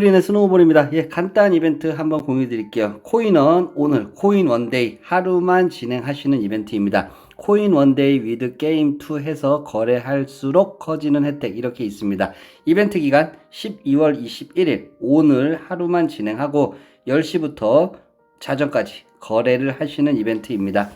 우리는 스노우볼입니다. 예, 간단 이벤트 한번 공유 드릴게요. 코인은 오늘 코인 원데이 하루만 진행하시는 이벤트입니다. 코인 원데이 위드 게임 2 해서 거래할수록 커지는 혜택 이렇게 있습니다. 이벤트 기간 12월 21일 오늘 하루만 진행하고 10시부터 자정까지 거래를 하시는 이벤트입니다.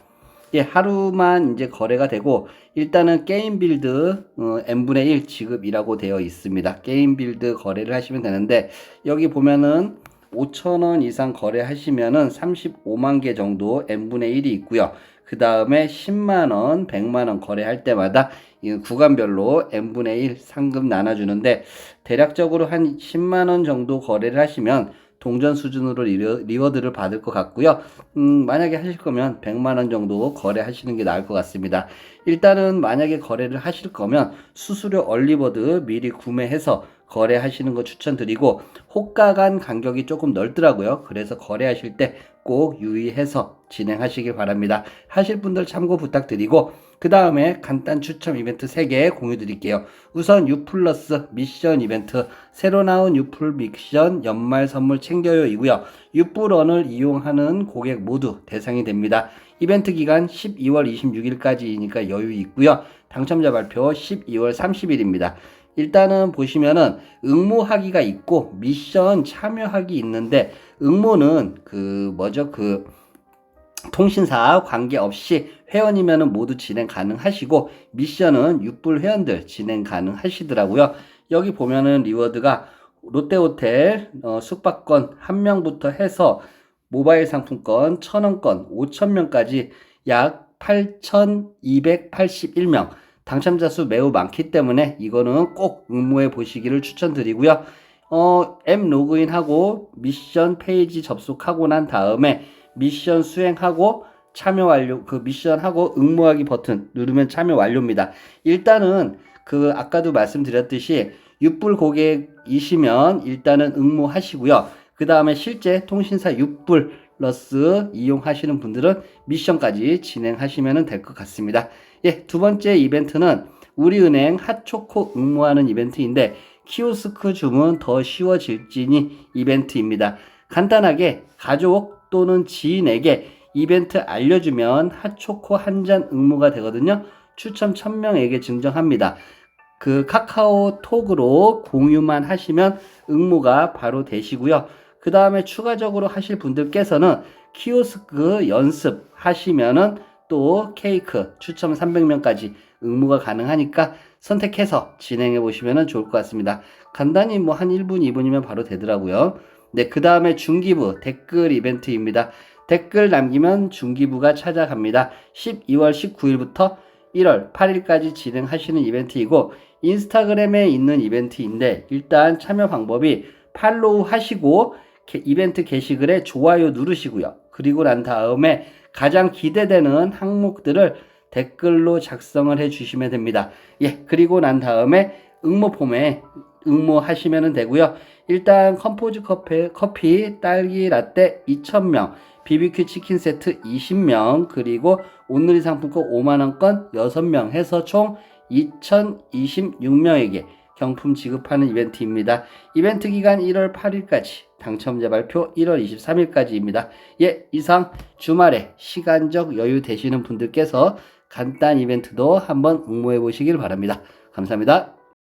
예, 하루만 이제 거래가 되고 일단은 게임 빌드 어, n분의 1 지급이라고 되어 있습니다. 게임 빌드 거래를 하시면 되는데 여기 보면은 5,000원 이상 거래하시면은 35만 개 정도 n분의 1이 있고요. 그 다음에 10만원, 100만원 거래할 때마다 이 구간별로 n분의 1 상금 나눠주는데 대략적으로 한 10만원 정도 거래를 하시면 동전 수준으로 리워, 리워드를 받을 것 같고요. 음, 만약에 하실 거면 100만 원 정도 거래하시는 게 나을 것 같습니다. 일단은 만약에 거래를 하실 거면 수수료 얼리버드 미리 구매해서 거래하시는 거 추천드리고 호가 간 간격이 조금 넓더라고요. 그래서 거래하실 때 꼭 유의해서 진행하시길 바랍니다. 하실 분들 참고 부탁드리고 그 다음에 간단 추첨 이벤트 3개 공유 드릴게요. 우선 U 플러스 미션 이벤트 새로 나온 U 플 미션 연말 선물 챙겨요 이고요. 유플런을 이용하는 고객 모두 대상이 됩니다. 이벤트 기간 12월 26일까지이니까 여유 있고요. 당첨자 발표 12월 30일입니다. 일단은 보시면은 응모하기가 있고 미션 참여하기 있는데 응모는 그 뭐죠 그 통신사 관계없이 회원이면은 모두 진행 가능하시고 미션은 6불 회원들 진행 가능하시더라고요. 여기 보면은 리워드가 롯데호텔 어, 숙박권 한 명부터 해서 모바일 상품권 1000원권 5000명까지 약 8281명 당첨자 수 매우 많기 때문에 이거는 꼭 응모해 보시기를 추천드리고요. 어, 앱 로그인하고 미션 페이지 접속하고 난 다음에 미션 수행하고 참여 완료 그 미션하고 응모하기 버튼 누르면 참여 완료입니다. 일단은 그 아까도 말씀드렸듯이 6불 고객이시면 일단은 응모하시고요. 그 다음에 실제 통신사 6불 플러스 이용하시는 분들은 미션까지 진행하시면 될 것 같습니다. 예, 두 번째 이벤트는 우리은행 핫초코 응모하는 이벤트인데 키오스크 주문 더 쉬워질지니 이벤트입니다. 간단하게 가족 또는 지인에게 이벤트 알려주면 핫초코 한 잔 응모가 되거든요. 추첨 1000명에게 증정합니다. 그 카카오톡으로 공유만 하시면 응모가 바로 되시고요. 그 다음에 추가적으로 하실 분들께서는 키오스크 연습 하시면은 또 케이크 추첨 300명까지 응모가 가능하니까 선택해서 진행해 보시면 좋을 것 같습니다. 간단히 뭐 한 1분, 2분이면 바로 되더라고요. 네, 그 다음에 중기부 댓글 이벤트입니다. 댓글 남기면 중기부가 찾아갑니다. 12월 19일부터 1월 8일까지 진행하시는 이벤트이고 인스타그램에 있는 이벤트인데 일단 참여 방법이 팔로우 하시고 이벤트 게시글에 좋아요 누르시고요. 그리고 난 다음에 가장 기대되는 항목들을 댓글로 작성을 해 주시면 됩니다. 예, 그리고 난 다음에 응모 폼에 응모하시면 되고요. 일단 컴포즈 커피, 커피 딸기 라떼 2,000명, BBQ 치킨 세트 20명, 그리고 온누리 상품권 5만원권 6명 해서 총 2,026명에게 경품 지급하는 이벤트입니다. 이벤트 기간 1월 8일까지, 당첨자 발표 1월 23일까지입니다. 예, 이상 주말에 시간적 여유 되시는 분들께서 간단 이벤트도 한번 응모해 보시길 바랍니다. 감사합니다.